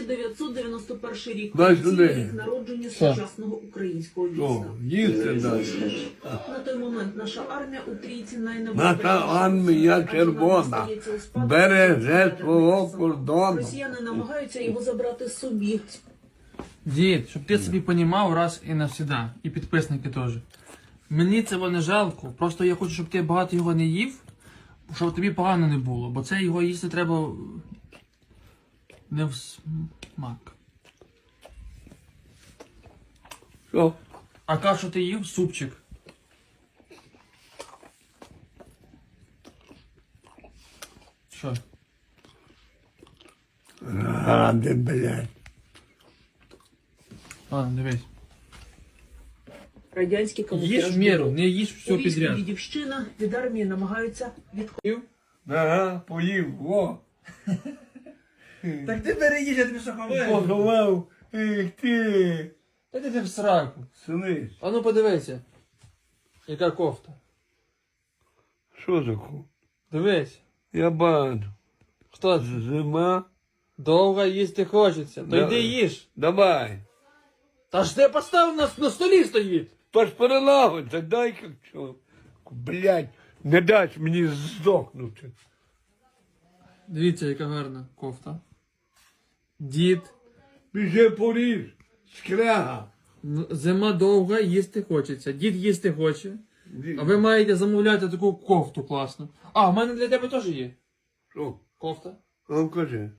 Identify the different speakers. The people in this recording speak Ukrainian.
Speaker 1: 1991 рік.
Speaker 2: Дай сюди.
Speaker 1: рік народження
Speaker 3: Що?
Speaker 1: сучасного українського
Speaker 2: О,
Speaker 1: війська.
Speaker 2: їсти дай.
Speaker 1: На той момент наша армія у трійці
Speaker 2: Наша
Speaker 1: найнебезпечніша.
Speaker 2: армія
Speaker 1: адже вона
Speaker 2: червона
Speaker 1: стається у спадок
Speaker 2: береже свого кордону.
Speaker 1: Росіяни намагаються його забрати собі.
Speaker 3: Дід, щоб ти собі понімав раз і навсіда, і підписники теж. Мені цього не жалко, просто я хочу, щоб ти багато його не їв, щоб тобі погано не було, бо це його їсти треба не в смак.
Speaker 2: Що?
Speaker 3: А кашу ти їв? Супчик. Що?
Speaker 2: Ради, блядь.
Speaker 3: Ладно, дивись.
Speaker 1: Радянські
Speaker 3: Їж в міру, не їж все підряд.
Speaker 1: Дідівщина від армії намагаються від
Speaker 2: Ага, поїв, во.
Speaker 3: Так ти їж, я тобі що
Speaker 2: Поховав. Ех ти.
Speaker 3: Та ти в сраку.
Speaker 2: Синись.
Speaker 3: А ну подивися. Яка кофта.
Speaker 2: Що таке?
Speaker 3: Дивись.
Speaker 2: Я бачу.
Speaker 3: Хто це?
Speaker 2: Зима.
Speaker 3: Довго їсти хочеться. То
Speaker 2: Да.
Speaker 3: йди їж.
Speaker 2: Давай.
Speaker 3: Та ж ти поставив нас на столі стоїть.
Speaker 2: Паш перелагодься, дай как що. Блядь, не дасть мені здохнути.
Speaker 3: Дивіться, яка гарна кофта. Дід.
Speaker 2: Біже поріж. Скряга.
Speaker 3: Зима довга, їсти хочеться. Дід їсти хоче. А ви маєте замовляти таку кофту класну. А, в мене для тебе теж є.
Speaker 2: Що?
Speaker 3: Кофта.
Speaker 2: Ну кажи.